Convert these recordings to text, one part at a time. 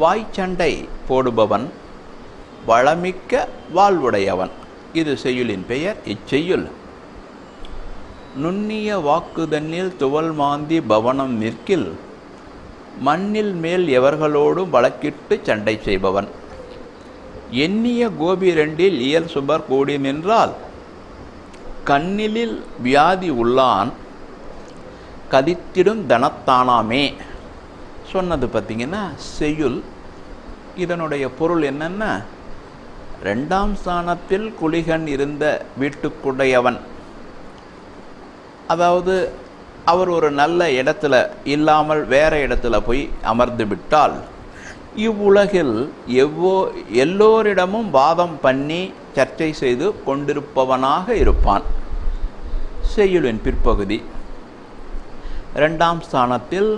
வாய்ச்சண்டை போடுபவன் வளமிக்க வாழ்வுடையவன். இது செய்யுளின் பெயர் இச்செய்யுள். நுண்ணிய வாக்குதன்னில் துவல் மாந்தி பவனம் நிற்கில் மண்ணில் மேல் எவர்களோடும் வழக்கிட்டு சண்டை செய்பவன். எண்ணிய கோபி ரெண்டில் இயல் சுபர் கூடி நின்றால் கண்ணிலில் வியாதி உள்ளான் கதித்திடும் தனத்தானாமே. சொன்னது பார்த்தீங்கன்னா செய்யுள் இதனுடைய பொருள் என்னென்னா ரெண்டாம் ஸ்தானத்தில் குளிகன் இருந்த வீட்டுக்குடையவன். அதாவது அவர் ஒரு நல்ல இடத்துல இல்லாமல் வேற இடத்துல போய் அமர்ந்து விட்டால் இவ்வுலகில் எவ்வோ எல்லோரிடமும் வாதம் பண்ணி சர்ச்சை செய்து கொண்டிருப்பவனாக இருப்பான். செய்யுளின் பிற்பகுதி. ரெண்டாம் ஸ்தானத்தில்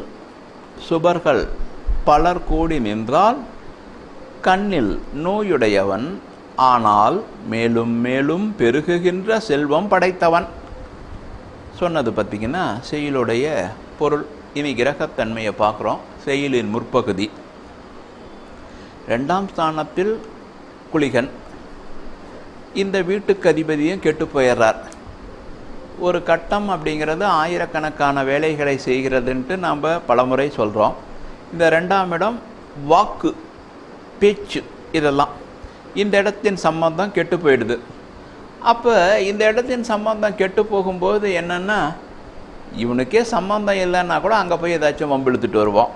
சுபர்கள் பலர் கூடி நின்றால் கண்ணில் நோயுடையவன் ஆனால் மேலும் மேலும் பெருகுகின்ற செல்வம் படைத்தவன். சொன்னது பார்த்திங்கன்னா செயலுடைய பொருள். இனி கிரகத்தன்மையை பார்க்குறோம். செயலின் முற்பகுதி. ரெண்டாம் ஸ்தானத்தில் குளிகன். இந்த வீட்டுக்கு அதிபதியும் கெட்டு போயிடுறார். ஒரு கட்டம் அப்படிங்கிறது ஆயிரக்கணக்கான வேலைகளை செய்கிறதுன்ட்டு நாம் பலமுறை சொல்கிறோம் இந்த ரெண்டாம் இடம் வாக்கு பேச்சு இதெல்லாம். இந்த இடத்தின் சம்பந்தம் கெட்டு போயிடுது. அப்போ இந்த இடத்தின் சம்பந்தம் கெட்டு போகும்போது என்னென்னா இவனுக்கே சம்பந்தம் இல்லைன்னா கூட அங்கே போய் ஏதாச்சும் வம்பு இழுத்துட்டு வருவான்.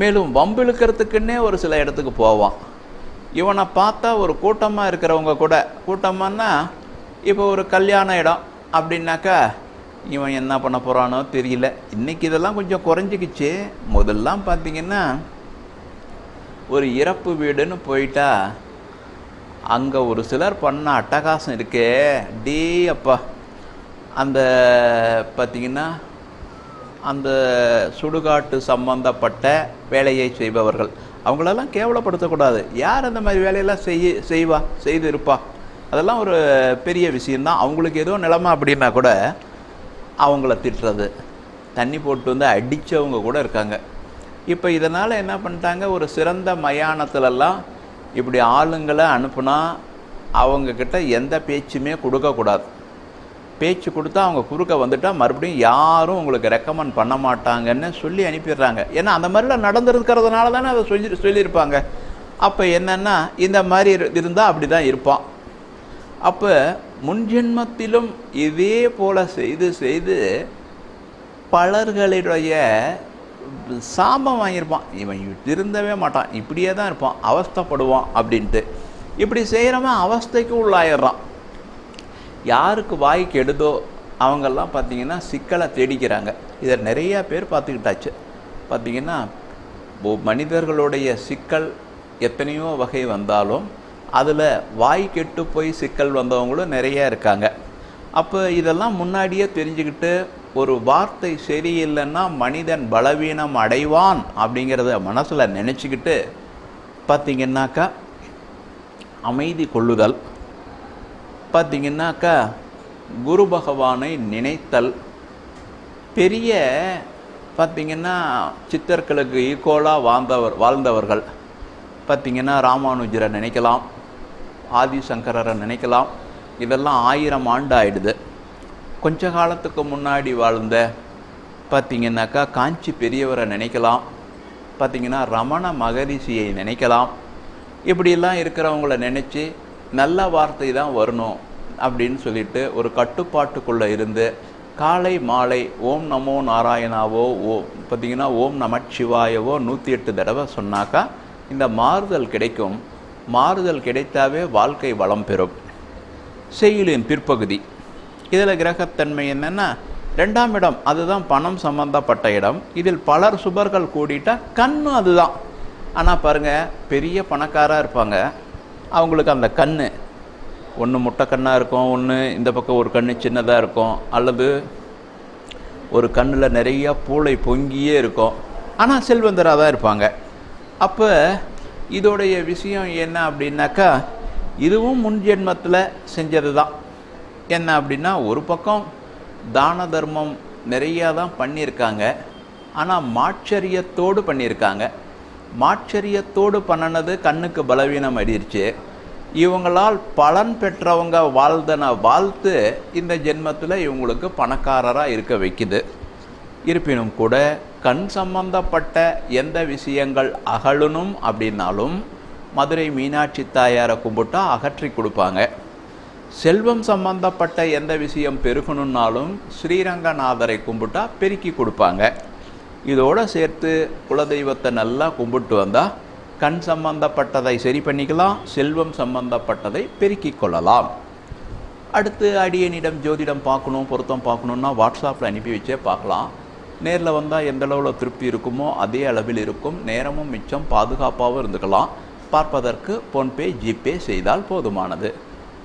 மேலும் வம்பு இழுக்கிறதுக்குன்னே ஒரு சில இடத்துக்கு போவான். இவனை பார்த்தா ஒரு கூட்டமாக இருக்கிறவங்க கூட கூட்டமானா இப்போ ஒரு கல்யாண இடம் அப்படின்னாக்கா இவன் என்ன பண்ண போகிறானோ தெரியல. இன்றைக்கி இதெல்லாம் கொஞ்சம் குறைஞ்சிக்கிச்சு. முதல்லாம் பார்த்தீங்கன்னா ஒரு இறப்பு வீடுன்னு போயிட்டா அங்கே ஒரு சிலர் பண்ண அட்டகாசம் இருக்கே. டே அப்பா. அந்த பார்த்திங்கன்னா அந்த சுடுகாட்டு சம்பந்தப்பட்ட வேலையை செய்பவர்கள். அவங்களெல்லாம் கேவலப்படுத்தக்கூடாது. யார் அந்த மாதிரி வேலையெல்லாம் செய்ய செய்வா? செய்து இருப்பா அதெல்லாம் ஒரு பெரிய விஷயந்தான் அவங்களுக்கு ஏதோ நிலமை அப்படின்னா கூட அவங்கள திட்டுறது. தண்ணி போட்டு வந்து அடித்தவங்க கூட இருக்காங்க. இப்போ இதனால் என்ன பண்ணிட்டாங்க? ஒரு சிறந்த மயானத்துலலாம் இப்படி ஆளுங்களை அனுப்புனா அவங்கக்கிட்ட எந்த பேச்சுமே கொடுக்கக்கூடாது பேச்சு கொடுத்தா அவங்க குறுக்க வந்துட்டால் மறுபடியும் யாரும் உங்களுக்கு ரெக்கமெண்ட் பண்ண மாட்டாங்கன்னு சொல்லி அனுப்பிடுறாங்க. ஏன்னா அந்த மாதிரிலாம் நடந்துருக்கிறதுனால தானே அதை சொல்லி சொல்லியிருப்பாங்க. அப்போ என்னென்னா இந்த மாதிரி இருந்தால் அப்படி தான் இருப்பான். அப்போ முன்ஜென்மத்திலும் இதே போல் செய்து செய்து பலர்களுடைய சாபம் வாங்கியிருப்பான். இவன் திருந்தவே மாட்டான். இப்படியே தான் இருப்பான். அவஸ்தைப்படுவான் அப்படின்ட்டு. இப்படி செய்கிறவன் அவஸ்தைக்கு உள்ளாயிடுறான். யாருக்கு வாய் கெடுதோ அவங்கெல்லாம் பார்த்திங்கன்னா சிக்கலை தேடிக்கிறாங்க. இதை நிறையா பேர் பார்த்துக்கிட்டாச்சு. பார்த்திங்கன்னா மனிதர்களுடைய சிக்கல் எத்தனையோ வகை வந்தாலும் அதில் வாய் கெட்டு போய் சிக்கல் வந்தவங்களும் நிறைய இருக்காங்க. அப்போ இதெல்லாம் முன்னாடியே தெரிஞ்சுக்கிட்டு ஒரு வார்த்தை சரியில்லைன்னா மனிதன் பலவீனம் அடைவான் அப்படிங்கிறத மனசில் நினச்சிக்கிட்டு பார்த்திங்கன்னாக்கா அமைதி கொள்ளுதல் பார்த்திங்கன்னாக்கா குரு பகவானை நினைத்தல் பெரிய பார்த்திங்கன்னா சித்தர்களுக்கு ஈக்குவலாக வாழ்ந்தவர் வாழ்ந்தவர்கள். பார்த்திங்கன்னா ராமானுஜரை நினைக்கலாம். ஆதிசங்கரரை நினைக்கலாம். இதெல்லாம் ஆயிரம் ஆண்டு ஆயிடுது கொஞ்ச காலத்துக்கு முன்னாடி வாழ்ந்த பார்த்திங்கனாக்கா காஞ்சி பெரியவரை நினைக்கலாம். பார்த்திங்கன்னா ரமண மகரிஷியை நினைக்கலாம். இப்படிலாம் இருக்கிறவங்கள நினச்சி நல்ல வார்த்தை தான் வரணும் அப்படின்னு சொல்லிட்டு ஒரு கட்டுப்பாட்டுக்குள்ளே இருந்து காலை மாலை ஓம் நமோ நாராயணாவோ ஓ பார்த்திங்கன்னா ஓம் நமச்சிவாயவோ நூற்றி எட்டு தடவை சொன்னாக்கா இந்த மாறுதல் கிடைக்கும். மாறுதல் கிடைத்தாவே வாழ்க்கை வளம் பெறும். செயலின் பிற்பகுதி. இதில் கிரகத்தன்மை என்னென்னா ரெண்டாம் இடம் அதுதான் பணம் சம்பந்தப்பட்ட இடம். இதில் பலர் சுபர்கள் கூடிட்டால் கண்ணும் அதுதான். ஆனால் பாருங்கள் பெரிய பணக்காராக இருப்பாங்க. அவங்களுக்கு அந்த கண் ஒன்று முட்டை கண்ணாக இருக்கும் ஒன்று இந்த பக்கம் ஒரு கண் சின்னதாக இருக்கும். அல்லது ஒரு கண்ணில் நிறையா பூளை பொங்கியே இருக்கும். ஆனால் செல்வந்தராக தான் இருப்பாங்க. அப்போ இதோடைய விஷயம் என்ன அப்படின்னாக்கா இதுவும் முன் ஜென்மத்தில் செஞ்சது தான் என்ன அப்படின்னா ஒரு பக்கம் தான தர்மம் நிறையா தான் பண்ணியிருக்காங்க. ஆனால் மாட்சரியத்தோடு பண்ணியிருக்காங்க. மாட்சரியத்தோடு பண்ணினது கண்ணுக்கு பலவீனம் அடிருச்சு இவங்களால் பலன் பெற்றவங்க வாழ்ந்தன வாழ்த்து இந்த ஜென்மத்தில் இவங்களுக்கு பணக்காரராக இருக்க வைக்குது. இருப்பினும் கூட கண் சம்பந்தப்பட்ட எந்த விஷயங்கள் அகழணும் அப்படின்னாலும் மதுரை மீனாட்சி தாயாரை கும்பிட்டா அகற்றி கொடுப்பாங்க. செல்வம் சம்பந்தப்பட்ட எந்த விஷயம் பெருகணுன்னாலும் ஸ்ரீரங்கநாதரை கும்பிட்டா பெருக்கி கொடுப்பாங்க. இதோடு சேர்த்து குலதெய்வத்தை நல்லா கும்பிட்டு வந்தால் கண் சம்பந்தப்பட்டதை சரி பண்ணிக்கலாம் செல்வம் சம்பந்தப்பட்டதை பெருக்கிக் கொள்ளலாம். அடுத்து அடியனிடம் ஜோதிடம் பார்க்கணும் பொருத்தம் பார்க்கணுன்னா வாட்ஸ்அப்பில் அனுப்பி வச்சே பார்க்கலாம். நேரில் வந்தால் எந்த அளவில் திருப்தி இருக்குமோ அதே அளவில் இருக்கும். நேரமும் மிச்சம் பாதுகாப்பாகவும் இருந்துக்கலாம். பார்ப்பதற்கு ஃபோன்பே ஜிபே செய்தால் போதுமானது.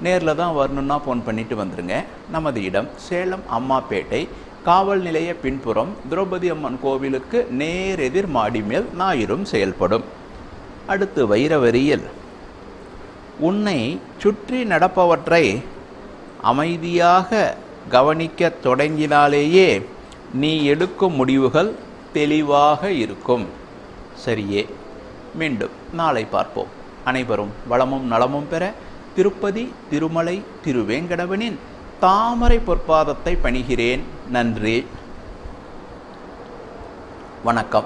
நேரில் தான் வரணுன்னா ஃபோன் பண்ணிட்டு வந்துடுங்க நமது இடம் சேலம் அம்மாப்பேட்டை. காவல் நிலைய பின்புறம் திரௌபதி அம்மன் கோவிலுக்கு நேரெதிர் மாடி மேல் ஞாயிறும் செயல்படும். அடுத்து வைரவரியில் உன்னை சுற்றி நடப்பவற்றை அமைதியாக கவனிக்கத் தொடங்கினாலேயே நீ எடுக்கும் முடிவுகள் தெளிவாக இருக்கும். சரியே. மீண்டும் நாளை பார்ப்போம். அனைவரும் வளமும் நலமும் பெற திருப்பதி திருமலை திருவேங்கடவனின் தாமரை பொற்பாதத்தை பணிகிறேன். நன்றி. வணக்கம்.